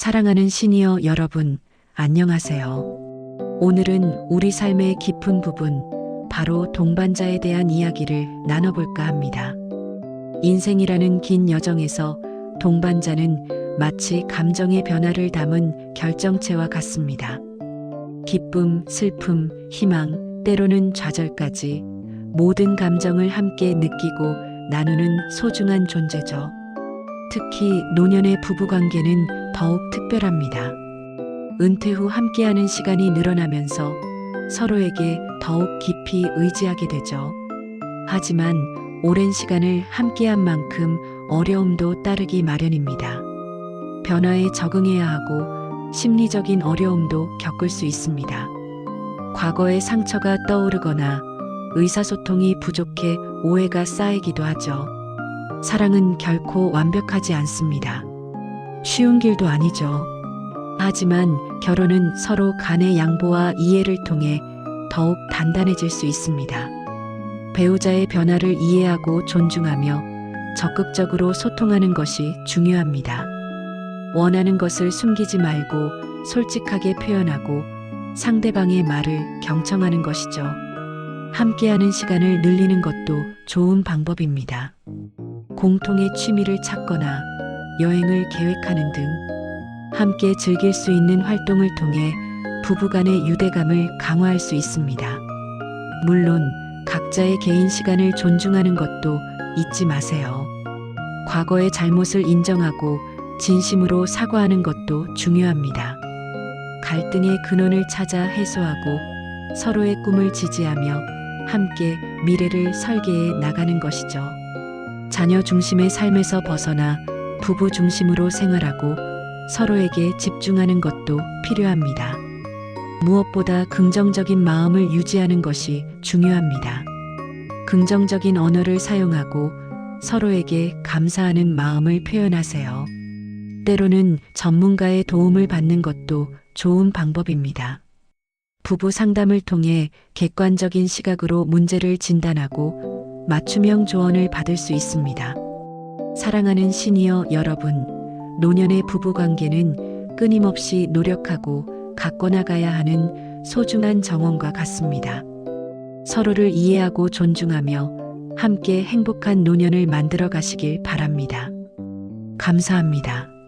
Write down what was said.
사랑하는 시니어 여러분, 안녕하세요. 오늘은 우리 삶의 깊은 부분, 바로 동반자에 대한 이야기를 나눠볼까 합니다. 인생이라는 긴 여정에서 동반자는 마치 감정의 변화를 담은 결정체와 같습니다. 기쁨, 슬픔, 희망, 때로는 좌절까지 모든 감정을 함께 느끼고 나누는 소중한 존재죠. 특히 노년의 부부 관계는 더욱 특별합니다. 은퇴 후 함께하는 시간이 늘어나면서 서로에게 더욱 깊이 의지하게 되죠. 하지만 오랜 시간을 함께한 만큼 어려움도 따르기 마련입니다. 변화에 적응해야 하고 심리적인 어려움도 겪을 수 있습니다. 과거의 상처가 떠오르거나 의사소통이 부족해 오해가 쌓이기도 하죠. 사랑은 결코 완벽하지 않습니다. 쉬운 길도 아니죠. 하지만 결혼은 서로 간의 양보와 이해를 통해 더욱 단단해질 수 있습니다. 배우자의 변화를 이해하고 존중하며 적극적으로 소통하는 것이 중요합니다. 원하는 것을 숨기지 말고 솔직하게 표현하고 상대방의 말을 경청하는 것이죠. 함께하는 시간을 늘리는 것도 좋은 방법입니다. 공통의 취미를 찾거나 여행을 계획하는 등 함께 즐길 수 있는 활동을 통해 부부간의 유대감을 강화할 수 있습니다. 물론 각자의 개인 시간을 존중하는 것도 잊지 마세요. 과거의 잘못을 인정하고 진심으로 사과하는 것도 중요합니다. 갈등의 근원을 찾아 해소하고 서로의 꿈을 지지하며 함께 미래를 설계해 나가는 것이죠. 자녀 중심의 삶에서 벗어나 부부 중심으로 생활하고 서로에게 집중하는 것도 필요합니다. 무엇보다 긍정적인 마음을 유지하는 것이 중요합니다. 긍정적인 언어를 사용하고 서로에게 감사하는 마음을 표현하세요. 때로는 전문가의 도움을 받는 것도 좋은 방법입니다. 부부 상담을 통해 객관적인 시각으로 문제를 진단하고 맞춤형 조언을 받을 수 있습니다. 사랑하는 시니어 여러분, 노년의 부부 관계는 끊임없이 노력하고 가꿔나가야 하는 소중한 정원과 같습니다. 서로를 이해하고 존중하며 함께 행복한 노년을 만들어 가시길 바랍니다. 감사합니다.